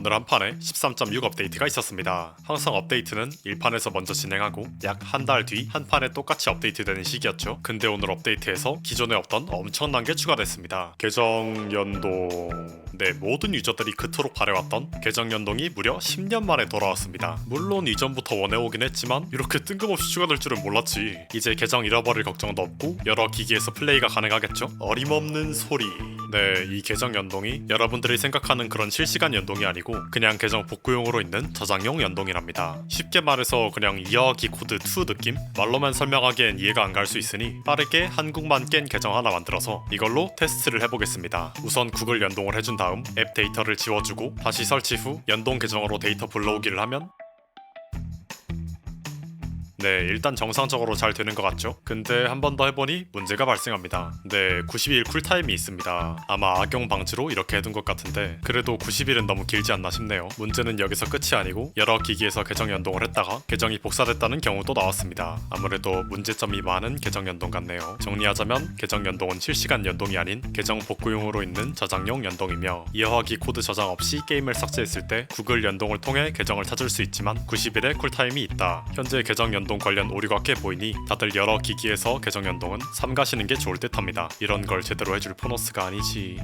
오늘 한 판에 13.6 업데이트가 있었습니다. 항상 업데이트는 1판에서 먼저 진행하고 약 한 달 뒤 한 판에 똑같이 업데이트되는 시기였죠. 근데 오늘 업데이트에서 기존에 없던 엄청난 게 추가됐습니다. 계정 연동. 네, 모든 유저들이 그토록 바래왔던 계정 연동이 무려 10년 만에 돌아왔습니다. 물론 이전부터 원해오긴 했지만 이렇게 뜬금없이 추가될 줄은 몰랐지. 이제 계정 잃어버릴 걱정도 없고 여러 기기에서 플레이가 가능하겠죠. 어림없는 소리. 네, 이 계정 연동이 여러분들이 생각하는 그런 실시간 연동이 아니고 그냥 계정 복구용으로 있는 저장용 연동이랍니다. 쉽게 말해서 그냥 이어하기 코드 2 느낌? 말로만 설명하기엔 이해가 안 갈 수 있으니 빠르게 한국만 깬 계정 하나 만들어서 이걸로 테스트를 해보겠습니다. 우선 구글 연동을 해준 다음 앱 데이터를 지워주고 다시 설치 후 연동 계정으로 데이터 불러오기를 하면 네, 일단 정상적으로 잘 되는 것 같죠? 근데 한 번 더 해보니 문제가 발생합니다. 네, 90일 쿨타임이 있습니다. 아마 악용 방지로 이렇게 해둔 것 같은데 그래도 90일은 너무 길지 않나 싶네요. 문제는 여기서 끝이 아니고 여러 기기에서 계정 연동을 했다가 계정이 복사됐다는 경우도 나왔습니다. 아무래도 문제점이 많은 계정 연동 같네요. 정리하자면 계정 연동은 실시간 연동이 아닌 계정 복구용으로 있는 저장용 연동이며 이어하기 코드 저장 없이 게임을 삭제했을 때 구글 연동을 통해 계정을 찾을 수 있지만 90일의 쿨타임이 있다. 현재 계정 연동 관련 오류가 꽤 보이니 다들 여러 기기에서 계정 연동은 삼가시는 게 좋을 듯합니다. 이런 걸 제대로 해줄 포너스가 아니지.